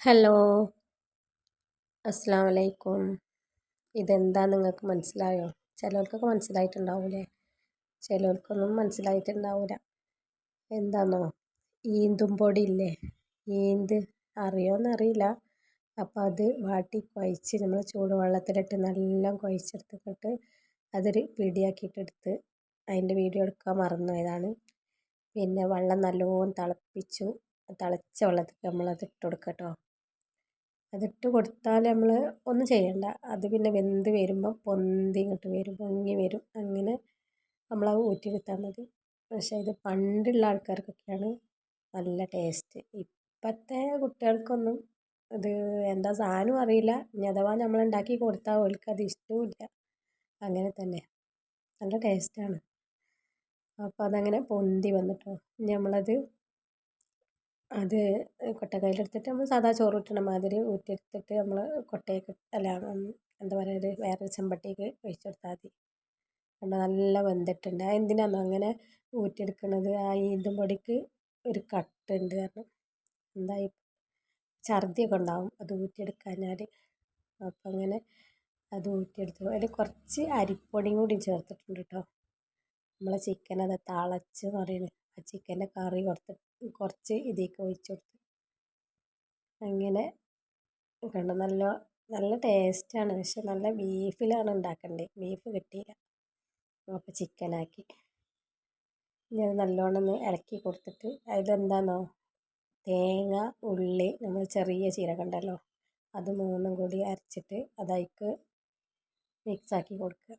Hello. അസ്സാം വലൈക്കും ഇതെന്താ നിങ്ങൾക്ക് മനസ്സിലായോ? ചിലർക്കൊക്കെ മനസ്സിലായിട്ടുണ്ടാവൂലേ? ചിലർക്കൊന്നും മനസ്സിലായിട്ടുണ്ടാവില്ല എന്താണോ ഈന്തും പൊടി ഇല്ലേ ഈന്ത് അറിയോന്നറിയില്ല. അപ്പോൾ അത് വാട്ടി കുഴച്ച് നമ്മൾ ചൂടുവെള്ളത്തിലിട്ട് നല്ല കുഴച്ചെടുത്തിട്ട് അതൊരു പിടിയാക്കിയിട്ടെടുത്ത് അതിന്റെ വീഡിയോ എടുക്കാൻ മറന്നുപോയതാണ്. പിന്നെ വെള്ളം നല്ലോണം തിളപ്പിച്ചു. തിളച്ച വെള്ളത്തിൽ നമ്മളത് ഇട്ട് കൊടുക്കുക കേട്ടോ അതിട്ട് കൊടുത്താൽ നമ്മൾ ഒന്നും ചെയ്യണ്ട. അത് പിന്നെ വെന്ത് വരുമ്പോൾ പൊന്തി ഇങ്ങോട്ട് വരും പൊങ്ങി വരും. അങ്ങനെ നമ്മളത് ഊറ്റിയെടുത്താൽ മതി. പക്ഷേ ഇത് പണ്ടുള്ള ആൾക്കാർക്കൊക്കെയാണ് നല്ല ടേസ്റ്റ്. ഇപ്പോഴത്തെ കുട്ടികൾക്കൊന്നും അത് എന്താ സാധനം അറിയില്ല. ഇനി അഥവാ നമ്മൾ ഉണ്ടാക്കി കൊടുത്താൽ ഓൽക്ക് അത് ഇഷ്ടവുമില്ല അങ്ങനെ തന്നെ. നല്ല ടേസ്റ്റാണ്. അപ്പോൾ അതങ്ങനെ പൊന്തി വന്നിട്ടോ. ഇനി നമ്മളത് അത് കൊട്ടക്കൈയിലെടുത്തിട്ട് നമ്മൾ സാധാ ചോറ് ഊറ്റണ മാതിരി ഊറ്റിയെടുത്തിട്ട് നമ്മൾ കൊട്ടയൊക്കെ അല്ല എന്താ പറയുക ഒരു വേറൊരു ചെമ്പട്ടിയിലേക്ക് ഒഴിച്ച് കൊടുത്താൽ മതി. കണ്ടോ? നല്ല വെന്തിട്ടുണ്ട്. അത് എന്തിനാണെന്നോ അങ്ങനെ ഊറ്റിയെടുക്കുന്നത് ആ ഈന്തും പൊടിക്ക് ഒരു കട്ടുണ്ട് കാരണം എന്തായി? ഛർദിയൊക്കെ ഉണ്ടാവും അത് ഊറ്റിയെടുക്കാഞ്ഞാൽ അപ്പം അങ്ങനെ അത് ഊറ്റിയെടുത്തു. അതിൽ കുറച്ച് അരിപ്പൊടിയും കൂടി ചേർത്തിട്ടുണ്ട് കേട്ടോ നമ്മളെ ചിക്കൻ അത് തിളച്ച് മറിയണ്. ആ ചിക്കന്റെ കറി കുറച്ച് കുറച്ച് ഇതിലേക്ക് ഒഴിച്ച് കൊടുത്തു. അങ്ങനെ കണ്ടോ? നല്ല നല്ല ടേസ്റ്റാണ് പക്ഷെ നല്ല ബീഫിലാണ് ഉണ്ടാക്കേണ്ടത് ബീഫ് കിട്ടിയില്ല. അപ്പോൾ ചിക്കനാക്കി. ഇനി അത് നല്ലോണം ഒന്ന് ഇളക്കി കൊടുത്തിട്ട് അതിലെന്താണോ തേങ്ങ ഉള്ളി നമ്മൾ ചെറിയ ജീരകം ഉണ്ടല്ലോ? അത് മൂന്നും കൂടി അരച്ചിട്ട് അതായിക്ക് മിക്സാക്കി കൊടുക്കുക.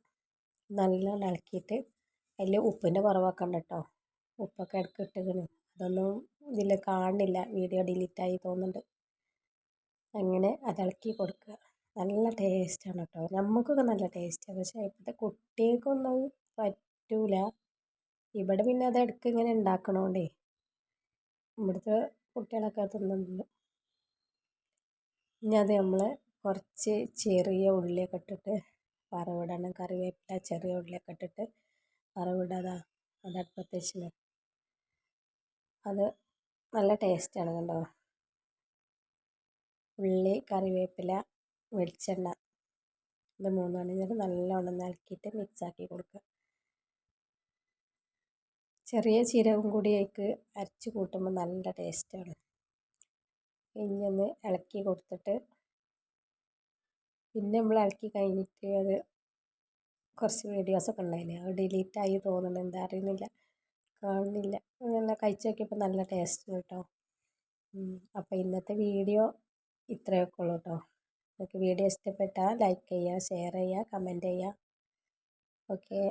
നല്ലോണം ഇളക്കിയിട്ട് അതിൽ ഉപ്പിന്റെ കുറവൊക്കെ ഉണ്ട് കേട്ടോ ഉപ്പൊക്കെ ഇടയ്ക്ക് ഇട്ടിക്കണ് അതൊന്നും ഇതിൽ കാണുന്നില്ല വീഡിയോ ഡിലീറ്റ് ആയി തോന്നുന്നുണ്ട്. അങ്ങനെ അത് ഇളക്കി കൊടുക്കുക. നല്ല ടേസ്റ്റ് ആണ് കേട്ടോ നമുക്കൊക്കെ നല്ല ടേസ്റ്റാണ് പക്ഷേ ഇപ്പോഴത്തെ കുട്ടികൾക്കൊന്നും പറ്റൂല. ഇവിടെ പിന്നെ അത് ഇടയ്ക്ക് ഇങ്ങനെ ഉണ്ടാക്കണോണ്ടേ ഇവിടുത്തെ കുട്ടികളൊക്കെ തിന്നുന്നുണ്ട്. ഇനി അത് നമ്മൾ കുറച്ച് ചെറിയ ഉള്ളിയൊക്കെ ഇട്ടിട്ട് വറവിടണം. കറിവേപ്പില ചെറിയ ഉള്ളിയൊക്കെ ഇട്ടിട്ട് വറവിടാതാ. അത് അടുപ്പത്ത് അത് നല്ല ടേസ്റ്റാണ് കണ്ടോ? ഉള്ളി കറിവേപ്പില വെളിച്ചെണ്ണ ഇത് മൂന്നെണ്ണം ഞാൻ നല്ലോണം ഇളക്കിയിട്ട് മിക്സാക്കി കൊടുക്കുക ചെറിയ ജീരകം കൂടി അതിക്ക് അരച്ച് കൂട്ടുമ്പോൾ നല്ല ടേസ്റ്റാണ് ഇനി ഒന്ന് ഇളക്കി കൊടുത്തിട്ട് പിന്നെ നമ്മൾ ഇളക്കി കഴിഞ്ഞിട്ട് അത് കുറച്ച് വീഡിയോസൊക്കെ ഉണ്ടായിന് അത് ഡിലീറ്റായി തോന്നുന്നുണ്ട്. എന്താ അറിയുന്നില്ല. കാണുന്നില്ല. നല്ല കഴിച്ച് നോക്കിയപ്പോൾ നല്ല ടേസ്റ്റ് കേട്ടോ. അപ്പോൾ ഇന്നത്തെ വീഡിയോ ഇത്രയൊക്കെ ഉള്ളൂ കേട്ടോ. നിങ്ങൾക്ക് വീഡിയോ ഇഷ്ടപ്പെട്ടാൽ ലൈക്ക് ചെയ്യുക ഷെയർ ചെയ്യുക കമന്റ് ചെയ്യുക ഓക്കെ